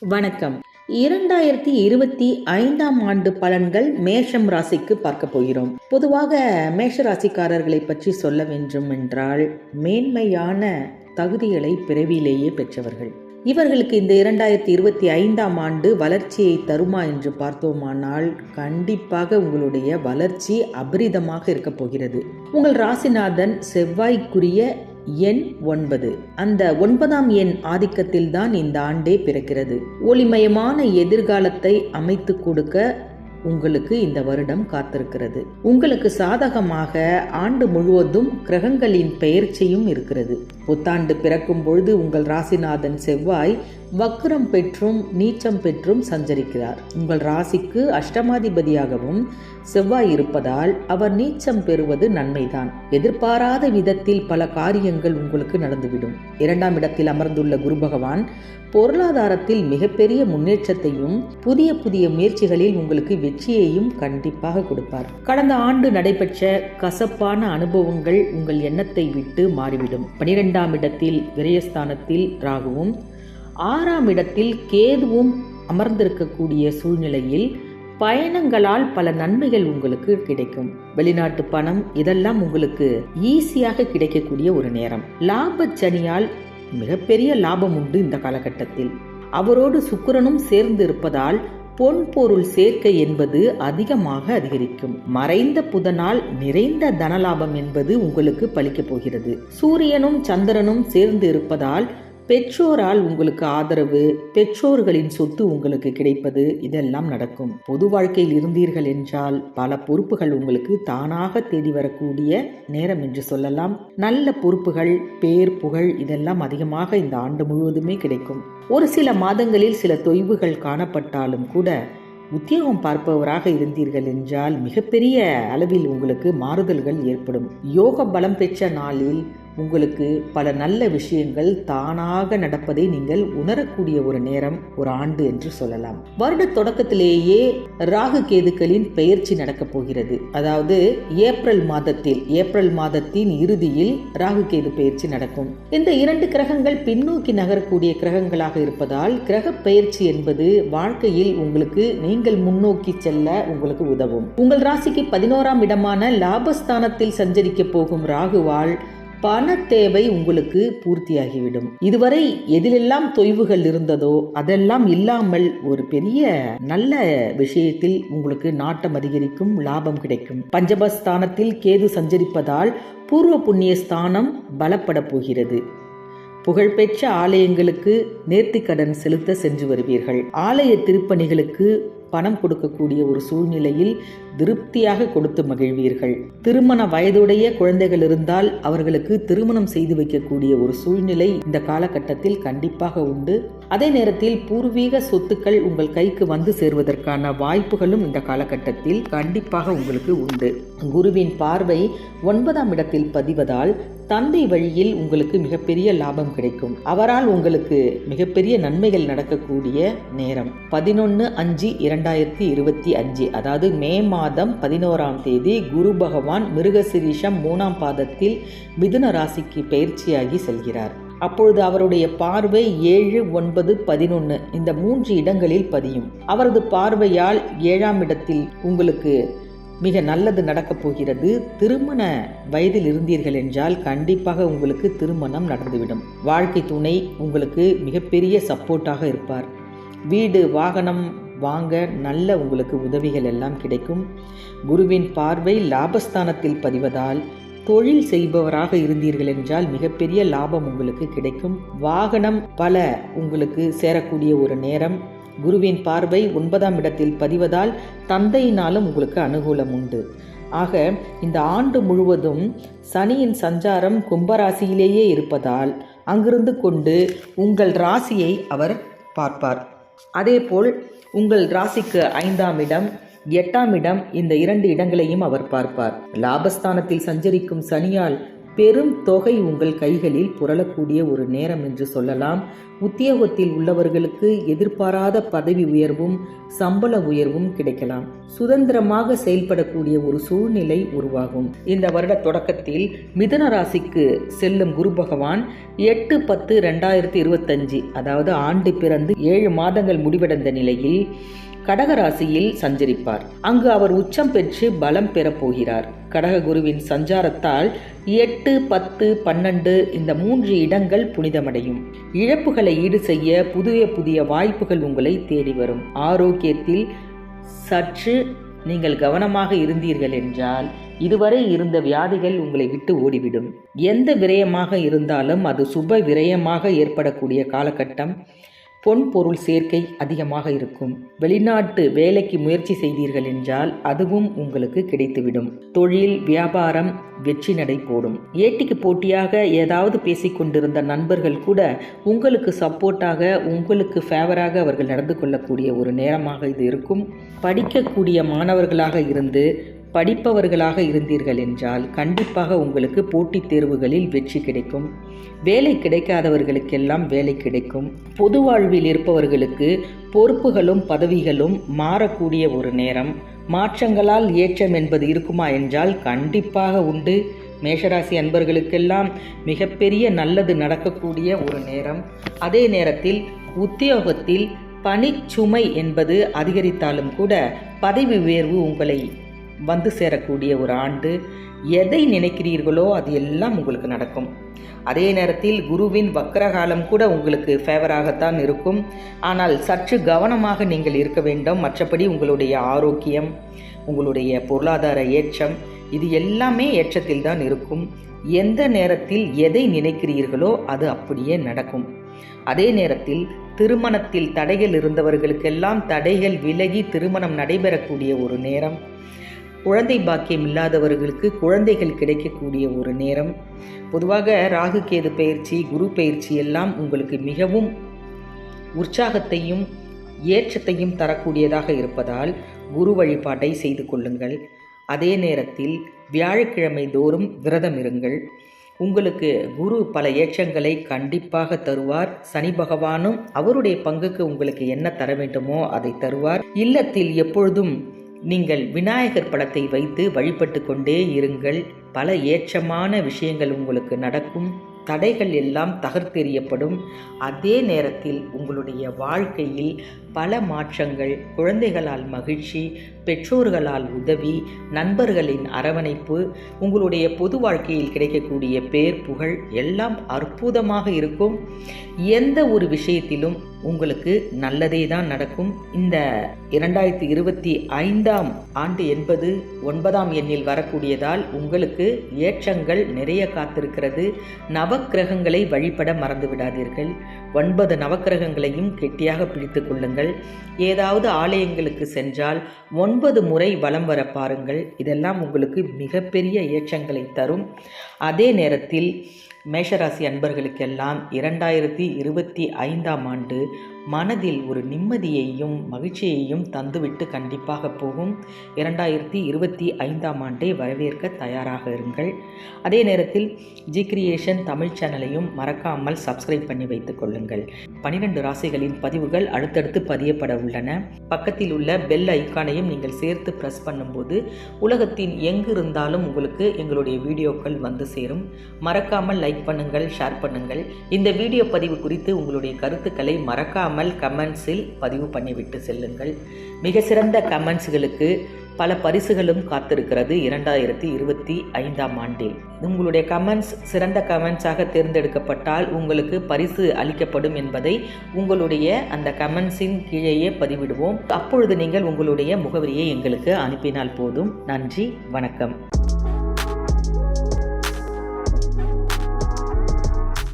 வணக்கம். இரண்டாயிரத்தி இருபத்தி ஐந்தாம் ஆண்டு பலன்கள் மேஷம் ராசிக்கு பார்க்க போகிறோம். பொதுவாக மேஷ ராசிக்காரர்களை பற்றி சொல்ல வேண்டும் என்றால் மேன்மையான தகுதிகளை பிறவியிலேயே பெற்றவர்கள். இவர்களுக்கு இந்த இரண்டாயிரத்தி இருபத்தி ஐந்தாம் ஆண்டு வளர்ச்சியை தருமா என்று பார்த்தோமானால் கண்டிப்பாக உங்களுடைய வளர்ச்சி அபரிதமாக இருக்கப் போகிறது. உங்கள் ராசிநாதன் செவ்வாய்க்குரிய எண் ஒன்பது. அந்த ஒன்பதாம் எண் ஆதிக்கத்தில் தான் இந்த ஆண்டே பிறக்கிறது. ஒளிமயமான எதிர்காலத்தை அமைத்து கொடுக்க உங்களுக்கு இந்த வருடம் காத்திருக்கிறது. உங்களுக்கு சாதகமாக ஆண்டு முழுவதும் கிரகங்களின் பெயர்ச்சியும் இருக்கிறது. புத்தாண்டு பிறக்கும் பொழுது உங்கள் ராசிநாதன் செவ்வாய் வக்ரம் பெற்றும் நீச்சம் பெற்றும் சஞ்சரிக்கிறார். உங்கள் ராசிக்கு அஷ்டமாதிபதியாகவும் செவ்வாய் இருப்பதால் அவர் நீச்சம் பெறுவது நன்மைதான். எதிர்பாராத விதத்தில் பல காரியங்கள் உங்களுக்கு நடந்துவிடும். இரண்டாம் இடத்தில் அமர்ந்துள்ள குரு பகவான் பொருளாதாரத்தில் மிகப்பெரிய முன்னேற்றத்தையும் புதிய புதிய முயற்சிகளில் உங்களுக்கு வெற்றியையும் கண்டிப்பாக கொடுப்பார். கடந்த ஆண்டு நடைபெற்ற கசப்பான அனுபவங்கள் உங்கள் எண்ணத்தை விட்டு மாறிவிடும். பனிரெண்டாம் இடத்தில் விரயஸ்தானத்தில் ராகுவும் ஆறாம் இடத்தில் கேதுவும் அமர்ந்திருக்கக்கூடிய சூழ்நிலையில் பயணங்களால் பல நன்மைகள் உங்களுக்கு கிடைக்கும். வெளிநாட்டு பணம் இதெல்லாம் உங்களுக்கு ஈஸியாக கிடைக்கக்கூடிய ஒரு நேரம். லாபச்சனியால் மிகப்பெரிய லாபம் உண்டு இந்த காலகட்டத்தில். அவரோடு சுக்கிரனும் சேர்ந்து இருப்பதால் பொன் பொருள் சேர்க்கை என்பது அதிகமாக அதிகரிக்கும். மறைந்த புதனால் நிறைந்த தனலாபம் என்பது உங்களுக்கு பலிக்கப் போகிறது. சூரியனும் சந்திரனும் சேர்ந்து இருப்பதால் பெற்றோரால் உங்களுக்கு ஆதரவு பெற்றோர்களின் சொத்து உங்களுக்கு கிடைப்பது இதெல்லாம் நடக்கும். பொது வாழ்க்கையில் இருந்தீர்கள் என்றால் பல பொறுப்புகள் உங்களுக்கு தானாக தேடி வரக்கூடிய நேரம் என்று சொல்லலாம். நல்ல பொறுப்புகள் பேர் புகழ் இதெல்லாம் அதிகமாக இந்த ஆண்டு முழுவதுமே கிடைக்கும். ஒரு சில மாதங்களில் சில தொய்வுகள் காணப்பட்டாலும் கூட உத்தியோகம் பார்ப்பவராக இருந்தீர்கள் என்றால் மிகப்பெரிய அளவில் உங்களுக்கு மாறுதல்கள் ஏற்படும். யோக பலம் பெற்ற நாளில் உங்களுக்கு பல நல்ல விஷயங்கள் தானாக நடப்பதை நீங்கள் உணரக்கூடிய ஒரு நேரம் ஒரு ஆண்டு என்று சொல்லலாம். வருட தொடக்கத்திலேயே ராகு கேதுக்களின் பெயர்ச்சி நடக்கப் போகிறது. அதாவது ஏப்ரல் மாதத்தில் ஏப்ரல் மாதத்தின் இறுதியில் ராகு கேது பெயர்ச்சி நடக்கும். இந்த இரண்டு கிரகங்கள் பின்னோக்கி நகரக்கூடிய கிரகங்களாக இருப்பதால் கிரக பெயர்ச்சி என்பது வாழ்க்கையில் உங்களுக்கு நீங்கள் முன்னோக்கி செல்ல உங்களுக்கு உதவும். உங்கள் ராசிக்கு பதினோராம் இடமான லாபஸ்தானத்தில் சஞ்சரிக்க போகும் ராகுவால் பண தேவை உங்களுக்கு பூர்த்தியாகிவிடும். இதுவரை எதிலெல்லாம் தொய்வுகள் இருந்ததோ அதெல்லாம் இல்லாமல் ஒரு பெரிய நல்ல விஷயத்தில் உங்களுக்கு நாட்டம் அதிகரிக்கும் லாபம் கிடைக்கும். பஞ்சபஸ்தானத்தில் கேது சஞ்சரிப்பதால் பூர்வ புண்ணிய ஸ்தானம் பலப்பட போகிறது. புகழ்பெற்ற ஆலயங்களுக்கு நேர்த்திக்கடன் செலுத்த சென்று வருவீர்கள். ஆலய திருப்பணிகளுக்கு பணம் கொடுக்கக்கூடிய ஒரு சூழ்நிலையில் திருப்தியாக கொடுத்து மகிழ்வீர்கள். திருமண வயதுடைய குழந்தைகள் இருந்தால் அவர்களுக்கு திருமணம் செய்து வைக்கக்கூடிய ஒரு சூழ்நிலை இந்த காலகட்டத்தில் கண்டிப்பாக உண்டு. அதே நேரத்தில் பூர்வீக சொத்துக்கள் உங்கள் கைக்கு வந்து சேர்வதற்கான வாய்ப்புகளும் இந்த காலகட்டத்தில் கண்டிப்பாக உங்களுக்கு உண்டு. குருவின் பார்வை ஒன்பதாம் இடத்தில் பதிவதால் தந்தை வழியில் உங்களுக்கு மிகப்பெரிய லாபம் கிடைக்கும். அவரால் உங்களுக்கு மிகப்பெரிய நன்மைகள் நடக்கக்கூடிய நேரம். பதினொன்று அஞ்சு இரண்டாயிரத்தி இருபத்தி அஞ்சு அதாவது மே மாதம் பதினோராம் தேதி குரு பகவான் மிருகசிரீஷம் மூணாம் பாதத்தில் மிதுன ராசிக்கு பயிற்சியாகி செல்கிறார். அப்பொழுது அவருடைய பார்வை ஏழு ஒன்பது பதினொன்று இந்த மூன்று இடங்களில் பதியும். அவரது பார்வையால் ஏழாம் இடத்தில் உங்களுக்கு மிக நல்லது நடக்கப் போகிறது. திருமண வயதில் இருந்தீர்கள் என்றால் கண்டிப்பாக உங்களுக்கு திருமணம் நடந்துவிடும். வாழ்க்கை துணை உங்களுக்கு மிகப்பெரிய சப்போர்ட்டாக இருப்பார். வீடு வாகனம் வாங்க நல்ல உங்களுக்கு உதவிகள் எல்லாம் கிடைக்கும். குருவின் பார்வை லாபஸ்தானத்தில் பதிவதால் தொழில் செய்பவராக இருந்தீர்கள் என்றால் மிகப்பெரிய லாபம் உங்களுக்கு கிடைக்கும். வாகனம் பல உங்களுக்கு சேரக்கூடிய ஒரு நேரம். குருவின் பார்வை ஒன்பதாம் இடத்தில் பதிவதால் தந்தையினாலும் உங்களுக்கு அனுகூலம் உண்டு. ஆக இந்த ஆண்டு முழுவதும் சனியின் சஞ்சாரம் கும்பராசியிலேயே இருப்பதால் அங்கிருந்து கொண்டு உங்கள் ராசியை அவர் பார்ப்பார். அதேபோல் உங்கள் ராசிக்கு ஐந்தாம் இடம் எட்டாம் இடம் இந்த இரண்டு இடங்களையும் அவர் பார்ப்பார். லாபஸ்தானத்தில் சஞ்சரிக்கும் சனியால் பெரும் தொகை உங்கள் கைகளில் புரளக்கூடிய ஒரு நேரம் என்று சொல்லலாம். உத்தியோகத்தில் உள்ளவர்களுக்கு எதிர்பாராத பதவி உயர்வும் சம்பள உயர்வும் கிடைக்கலாம். சுதந்திரமாக செயல்படக்கூடிய ஒரு சூழ்நிலை உருவாகும். இந்த வருட தொடக்கத்தில் மிதன ராசிக்கு செல்லும் குரு பகவான் எட்டு பத்து ரெண்டாயிரத்தி இருபத்தஞ்சு அதாவது ஆண்டு பிறந்து ஏழு மாதங்கள் முடிவடைந்த நிலையில் கடகராசியில் சஞ்சரிப்பார். அங்கு அவர் உச்சம் பெற்று பலம் பெறப் போகிறார். கடககுருவின் சஞ்சாரத்தால் எட்டு பத்து பன்னெண்டு இந்த மூன்று இடங்கள் புனிதமடையும். இழப்புகளை ஈடு செய்ய புதிய புதிய வாய்ப்புகள் உங்களை தேடி வரும். ஆரோக்கியத்தில் சற்று நீங்கள் கவனமாக இருந்தீர்கள் என்றால் இதுவரை இருந்த வியாதிகள் உங்களை விட்டு ஓடிவிடும். எந்த விரயமாக இருந்தாலும் அது சுப விரயமாக ஏற்படக்கூடிய காலகட்டம். பொன் பொருள் சேர்க்கை அதிகமாக இருக்கும். வெளிநாட்டு வேலைக்கு முயற்சி செய்தீர்கள் என்றால் அதுவும் உங்களுக்கு கிடைத்துவிடும். தொழில் வியாபாரம் வெற்றி நடை போடும். ஏட்டிக்கு போட்டியாக ஏதாவது பேசிக்கொண்டிருந்த நண்பர்கள் கூட உங்களுக்கு சப்போர்ட்டாக உங்களுக்கு ஃபேவராக அவர்கள் நடந்து கொள்ளக்கூடிய ஒரு நேரமாக இது இருக்கும். படிக்கக்கூடிய மாணவர்களாக இருந்து படிப்பவர்களாக இருந்தீர்கள் என்றால் கண்டிப்பாக உங்களுக்கு போட்டித் தேர்வுகளில் வெற்றி கிடைக்கும். வேலை கிடைக்காதவர்களுக்கெல்லாம் வேலை கிடைக்கும். பொது வாழ்வில் இருப்பவர்களுக்கு பொறுப்புகளும் பதவிகளும் மாறக்கூடிய ஒரு நேரம். மாற்றங்களால் ஏற்றம் என்பது இருக்குமா என்றால் கண்டிப்பாக உண்டு. மேஷராசி அன்பர்களுக்கெல்லாம் மிகப்பெரிய நல்லது நடக்கக்கூடிய ஒரு நேரம். அதே நேரத்தில் உத்தியோகத்தில் பணிச்சுமை என்பது அதிகரித்தாலும் கூட பதவி உயர்வு உங்களை வந்து சேரக்கூடிய ஒரு ஆண்டு எதை நினைக்கிறீர்களோ அது எல்லாம் உங்களுக்கு நடக்கும். அதே நேரத்தில் குருவின் வக்கரகாலம் கூட உங்களுக்கு ஃபேவராகத்தான் இருக்கும். ஆனால் சற்று கவனமாக நீங்கள் இருக்க வேண்டும். மற்றபடி உங்களுடைய ஆரோக்கியம் உங்களுடைய பொருளாதார ஏற்றம் இது எல்லாமே ஏற்றத்தில் தான் இருக்கும். எந்த நேரத்தில் எதை நினைக்கிறீர்களோ அது அப்படியே நடக்கும். அதே நேரத்தில் திருமணத்தில் தடைகள் இருந்தவர்களுக்கெல்லாம் தடைகள் விலகி திருமணம் நடைபெறக்கூடிய ஒரு நேரம். குழந்தை பாக்கியம் இல்லாதவர்களுக்கு குழந்தைகள் கிடைக்கக்கூடிய ஒரு நேரம். பொதுவாக ராகு கேது பயிற்சி குரு பயிற்சி எல்லாம் உங்களுக்கு மிகவும் உற்சாகத்தையும் ஏற்றத்தையும் தரக்கூடியதாக இருப்பதால் குரு வழிபாட்டை செய்து கொள்ளுங்கள். அதே நேரத்தில் வியாழக்கிழமை தோறும் விரதம் இருங்கள். உங்களுக்கு குரு பல ஏற்றங்களை கண்டிப்பாக தருவார். சனி பகவானும் அவருடைய பங்குக்கு உங்களுக்கு என்ன தர வேண்டுமோ அதை தருவார். இல்லத்தில் எப்பொழுதும் நீங்கள் விநாயகர் படத்தை வைத்து வழிபட்டு கொண்டே இருங்கள். பல ஏற்றமான விஷயங்கள் உங்களுக்கு நடக்கும். தடைகள் எல்லாம் தகர்த்தெறியப்படும். அதே நேரத்தில் உங்களுடைய வாழ்க்கையில் பல மாற்றங்கள் குழந்தைகளால் மகிழ்ச்சி பெற்றோர்களால் உதவி நண்பர்களின் அரவணைப்பு உங்களுடைய பொது வாழ்க்கையில் கிடைக்கக்கூடிய பேர் புகழ் எல்லாம் அற்புதமாக இருக்கும். எந்த ஒரு விஷயத்திலும் உங்களுக்கு நல்லதே தான் நடக்கும். இந்த இரண்டாயிரத்தி இருபத்தி ஐந்தாம் ஆண்டு என்பது ஒன்பதாம் எண்ணில் வரக்கூடியதால் உங்களுக்கு ஏற்றங்கள் நிறைய காத்திருக்கிறது. நவக்கிரகங்களை வழிபட மறந்து விடாதீர்கள். ஒன்பது நவக்கிரகங்களையும் கெட்டியாக பிடித்து கொள்ளுங்கள். ஏதாவது ஆலயங்களுக்கு சென்றால் ஒன்பது முறை வலம் வர பாருங்கள். இதெல்லாம் உங்களுக்கு மிகப்பெரிய ஏற்றங்களை தரும். அதே நேரத்தில் மேஷராசி அன்பர்களுக்கெல்லாம் இரண்டாயிரத்தி இருபத்தி ஐந்தாம் ஆண்டு மனதில் ஒரு நிம்மதியையும் மகிழ்ச்சியையும் தந்துவிட்டு கண்டிப்பாக போகும். இரண்டாயிரத்தி இருபத்தி ஐந்தாம் ஆண்டை வரவேற்க தயாராக இருங்கள். அதே நேரத்தில் ஜி கிரியேஷன் தமிழ் சேனலையும் மறக்காமல் சப்ஸ்கிரைப் பண்ணி வைத்துக் கொள்ளுங்கள். பனிரெண்டு ராசிகளின் பதிவுகள் அடுத்தடுத்து பதியப்பட உள்ளன. பக்கத்தில் உள்ள பெல் ஐக்கானையும் நீங்கள் சேர்த்து ப்ரெஸ் பண்ணும்போது உலகத்தின் எங்கு இருந்தாலும் உங்களுக்கு எங்களுடைய வீடியோக்கள் வந்து சேரும். மறக்காமல் லைக் பண்ணுங்கள் ஷேர் பண்ணுங்கள். இந்த வீடியோ பதிவு குறித்து உங்களுடைய கருத்துக்களை மறக்காமல் கமெண்ட்ஸில் பதிவு பண்ணிவிட்டு செல்லுங்கள். மிக சிறந்த கமெண்ட்ஸ்களுக்கு பல பரிசுகளும் காத்திருக்கிறது இரண்டாயிரத்தி இருபத்தி ஐந்தாம் ஆண்டில். உங்களுடைய கமெண்ட்ஸ் சிறந்த கமெண்ட்ஸாக தேர்ந்தெடுக்கப்பட்டால் உங்களுக்கு பரிசு அளிக்கப்படும் என்பதை உங்களுடைய அந்த கமெண்ட்ஸின் கீழேயே பதிவிடுவோம். அப்பொழுது நீங்கள் உங்களுடைய முகவரியை எங்களுக்கு அனுப்பினால் போதும். நன்றி வணக்கம்.